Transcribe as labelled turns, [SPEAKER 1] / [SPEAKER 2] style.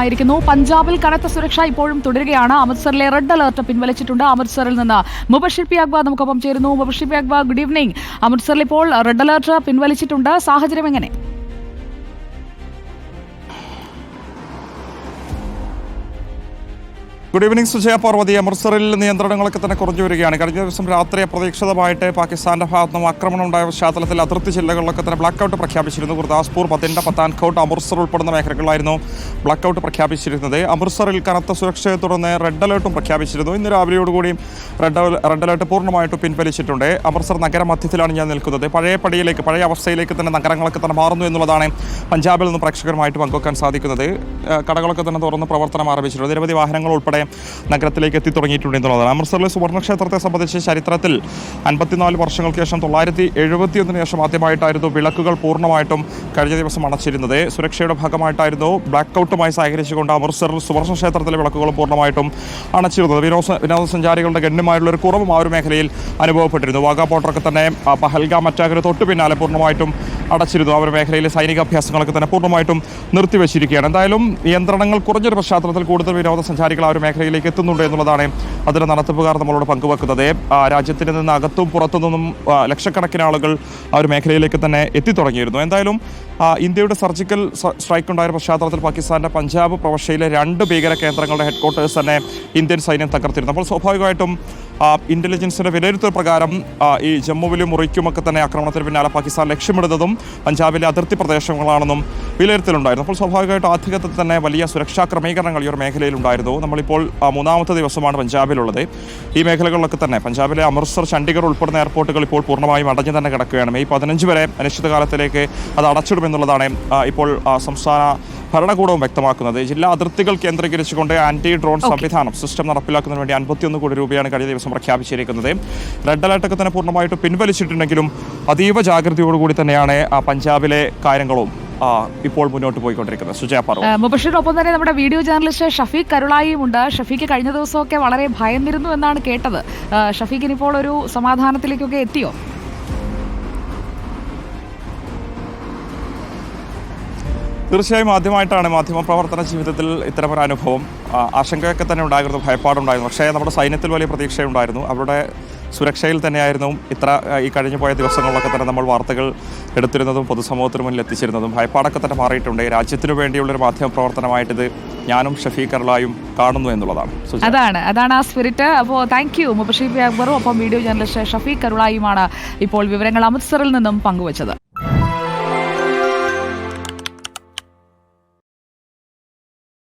[SPEAKER 1] ആയിരിക്കുന്നു. പഞ്ചാബിൽ കനത്ത സുരക്ഷ ഇപ്പോഴും തുടരുകയാണ്. അമൃത്സറിലെ റെഡ് അലർട്ട് പിൻവലിച്ചിട്ടുണ്ട് അമൃത്സറിൽ നിന്ന്. മുബഷിർ പി അക്ബർ നമുക്കൊപ്പം ചേരുന്നു. Mubashir P Akbar good evening അമൃത്സറിൽ ഇപ്പോൾ റെഡ് അലർട്ട് പിൻവലിച്ചിട്ടുണ്ട്. സാഹചര്യം എങ്ങനെ?
[SPEAKER 2] Good evening Sujaya. പാർവതി അമൃത്സറിൽ നിയന്ത്രണങ്ങളൊക്കെ തന്നെ കുറഞ്ഞു വരികയാണ്. കഴിഞ്ഞ ദിവസം രാത്രി അപ്രതീക്ഷിതമായിട്ട് പാകിസ്ഥാന്റെ ഭാഗത്തു നിന്നും ആക്രമണം ഉണ്ടായ പശ്ചാത്തലത്തിൽ അതിർത്തി ജില്ലകളിലൊക്കെ തന്നെ ബ്ലാക്ക് ഔട്ട് പ്രഖ്യാപിച്ചിരുന്നു ഗുർദാസ്പൂർ പത്തിന്റെ പത്താൻകോട്ട് അമൃത്സർ ഉൾപ്പെടുന്ന മേഖലകളിലായിരുന്നു ബ്ലാക്ക് ഔട്ട് പ്രഖ്യാപിച്ചിരുന്നത്. അമൃത്സറിൽ കനത്ത സുരക്ഷയെ തുടർന്ന് റെഡ് അലേർട്ടും പ്രഖ്യാപിച്ചിരുന്നു. ഇന്ന് രാവിലെയോടുകൂടി റെഡ് റെഡ് അലേർട്ട് പൂർണമായിട്ട് പിൻവലിച്ചിട്ടുണ്ട്. അമൃത്സർ നഗര മധ്യത്തിലാണ് ഞാൻ നിൽക്കുന്നത്. പഴയ പടിയിലേക്ക് പഴയ അവസ്ഥയിലേക്ക് തന്നെ നഗരങ്ങളൊക്കെ തന്നെ മാറുന്നു എന്നുള്ളതാണ് പഞ്ചാബിൽ നിന്ന് പ്രേക്ഷകരുമായിട്ട് പങ്കുവെക്കാൻ സാധിക്കുന്നത്. കടകളൊക്കെ തന്നെ തുറന്ന് പ്രവർത്തനം ആരംഭിച്ചിട്ടുണ്ട്. നിരവധി വാഹനങ്ങൾ ഉൾപ്പെടെ നഗരത്തിലേക്ക് എത്തി തുടങ്ങിയിട്ടുണ്ട് എന്നുള്ളതാണ് അമൃത്സറിലെ സുവർണക്ഷേത്രത്തെ സംബന്ധിച്ച് ചരിത്രത്തിൽ അൻപത്തിനാല് വർഷങ്ങൾക്ക് ശേഷം തൊള്ളായിരത്തി എഴുപത്തിയൊന്നിന് ശേഷം ആദ്യമായിട്ടായിരുന്നു വിളക്കുകൾ പൂർണമായിട്ടും കഴിഞ്ഞ ദിവസം അണച്ചിരുന്നത്. സുരക്ഷയുടെ ഭാഗമായിട്ടായിരുന്നു ബ്ലാക്ക് ഔട്ടുമായി സഹകരിച്ചുകൊണ്ട് അമൃത്സറിൽ സുവർണക്ഷേത്രത്തിലെ വിളക്കുകൾ പൂർണമായിട്ടും അണച്ചിരുന്നത്. വിനോദ വിനോദസഞ്ചാരികളുടെ ഗണ്യമായിട്ടുള്ള ഒരു കുറവും ആ ഒരു മേഖലയിൽ അനുഭവപ്പെട്ടിരുന്നു. വാഗാ പോട്ടറൊക്കെ തന്നെ പഹൽഗാം അറ്റാക്കിന് തൊട്ട് പിന്നാലെ പൂർണമായിട്ടും അടച്ചിരുന്നു. ഒരു മേഖലയിലെ സൈനിക അഭ്യാസങ്ങളൊക്കെ തന്നെ പൂർണമായിട്ടും നിർത്തിവെച്ചിരിക്കുകയാണ്. എന്തായാലും നിയന്ത്രണങ്ങൾ കുറഞ്ഞൊരു പശ്ചാത്തലത്തിൽ കൂടുതൽ വിനോദസഞ്ചാരികൾ ആ ഒരു മേഖലയിലേക്ക് എത്തുന്നുണ്ട് എന്നുള്ളതാണ് അതിന്റെ നടത്തിപ്പുകാർ നമ്മളോട് പങ്കുവെക്കുന്നത്. രാജ്യത്തിൽ നിന്ന് അകത്തും പുറത്തു നിന്നും ലക്ഷക്കണക്കിന് ആളുകൾ ആ ഒരു മേഖലയിലേക്ക് തന്നെ എത്തിത്തുടങ്ങിയിരുന്നു. എന്തായാലും ഇന്ത്യയുടെ സർജിക്കൽ സ്ട്രൈക്ക് ഉണ്ടായ പശ്ചാത്തലത്തിൽ പാകിസ്ഥാന്റെ പഞ്ചാബ് പ്രവശ്യയിലെ രണ്ട് ഭീകര കേന്ദ്രങ്ങളുടെ ഹെഡ്ക്വാർട്ടേഴ്സ് തന്നെ ഇന്ത്യൻ സൈന്യം തകർത്തിരുന്നു. അപ്പോൾ സ്വാഭാവികമായിട്ടും ഇന്റലിജൻസിന്റെ വിലയിരുത്തൽ പ്രകാരം ഈ ജമ്മുവിലും മുറിക്കുമൊക്കെ തന്നെ ആക്രമണത്തിന് പിന്നാലെ പാകിസ്ഥാൻ ലക്ഷ്യമിടുന്നതും പഞ്ചാബിലെ അതിർത്തി പ്രദേശങ്ങളാണെന്നും വിലയിരുത്തലുണ്ടായിരുന്നു. അപ്പോൾ സ്വാഭാവികമായിട്ടും ആധികത്തിൽ തന്നെ വലിയ സുരക്ഷാ ക്രമീകരണങ്ങൾ ഈ ഒരു മേഖലയിലുണ്ടായിരുന്നു. നമ്മളിപ്പോൾ മൂന്നാമത്തെ ദിവസമാണ് പഞ്ചാബിലുള്ളത്. ഈ മേഖലകളിലൊക്കെ തന്നെ പഞ്ചാബിലെ അമൃത്സർ ചണ്ഡീഗഡ് ഉൾപ്പെടുന്ന എയർപോർട്ടുകൾ ഇപ്പോൾ പൂർണമായും അടഞ്ഞു തന്നെ കിടക്കുകയാണ്. മെയ് പതിനഞ്ച് വരെ അനിശ്ചിതകാലത്തിലേക്ക് അത് അടച്ചിടുമെന്നുള്ളതാണ് ഇപ്പോൾ സംസ്ഥാന ഭരണകൂടവും വ്യക്തമാക്കുന്നത്. ജില്ലാ അതിർത്തികൾ കേന്ദ്രീകരിച്ചുകൊണ്ട് ആന്റി ഡ്രോൺ സംവിധാനം സിസ്റ്റം നടപ്പിലാക്കുന്നതിന് വേണ്ടി അൻപത്തിയൊന്ന് കോടി രൂപയാണ് കഴിഞ്ഞ ദിവസം പ്രഖ്യാപിച്ചിരിക്കുന്നത്. റെഡ് അലർട്ടൊക്കെ തന്നെ പൂർണമായിട്ട് പിൻവലിച്ചിട്ടുണ്ടെങ്കിലും അതീവ ജാഗ്രതയോടുകൂടി തന്നെയാണ് പഞ്ചാബിലെ കാര്യങ്ങളും ഇപ്പോൾ മുന്നോട്ട് പോയിക്കൊണ്ടിരിക്കുന്നത് സുജയ പറ
[SPEAKER 1] മുബഷിറിനൊപ്പം തന്നെ നമ്മുടെ വീഡിയോ ജേർണലിസ്റ്റ് ഷഫീഖ് കരുളായിയും ഉണ്ട് ഷഫീഖ് കഴിഞ്ഞ ദിവസമൊക്കെ വളരെ ഭയന്നിരുന്നു എന്നാണ് കേട്ടത്. ഏഹ് ഷഫീഖിന് ഇപ്പോൾ ഒരു സമാധാനത്തിലേക്കൊക്കെ എത്തിയോ?
[SPEAKER 2] തീർച്ചയായും ആദ്യമായിട്ടാണ് മാധ്യമപ്രവർത്തന ജീവിതത്തിൽ ഇത്തരമൊരു അനുഭവം. ആശങ്കയൊക്കെ തന്നെ ഉണ്ടായിരുന്നു ഭയപ്പാടുണ്ടായിരുന്നു. പക്ഷേ നമ്മുടെ സൈന്യത്തിൽ വലിയ പ്രതീക്ഷയുണ്ടായിരുന്നു. അവരുടെ സുരക്ഷയിൽ തന്നെയായിരുന്നു ഇത്ര ഈ കഴിഞ്ഞു പോയ ദിവസങ്ങളിലൊക്കെ തന്നെ നമ്മൾ വാർത്തകൾ എടുത്തിരുന്നതും പൊതുസമൂഹത്തിന് മുന്നിൽ എത്തിച്ചിരുന്നതും ഭയപ്പാടൊക്കെ തന്നെ മാറിയിട്ടുണ്ട്. രാജ്യത്തിനു വേണ്ടിയുള്ളൊരു മാധ്യമ പ്രവർത്തനമായിട്ടിത് ഞാനും ഷഫീഖ് അർലായും കാണുന്നു എന്നുള്ളതാണ്.
[SPEAKER 1] അതാണ് അതാണ് ആ സ്പിരിറ്റ് അപ്പോൾ താങ്ക് യു മുബഷീർ പി അക്ബറും ഒപ്പം വീഡിയോ ജേർണലിസ്റ്റ് ഷഫീഖ് ഇപ്പോൾ വിവരങ്ങൾ അമൃത്സറിൽ നിന്നും പങ്കുവച്ചത്.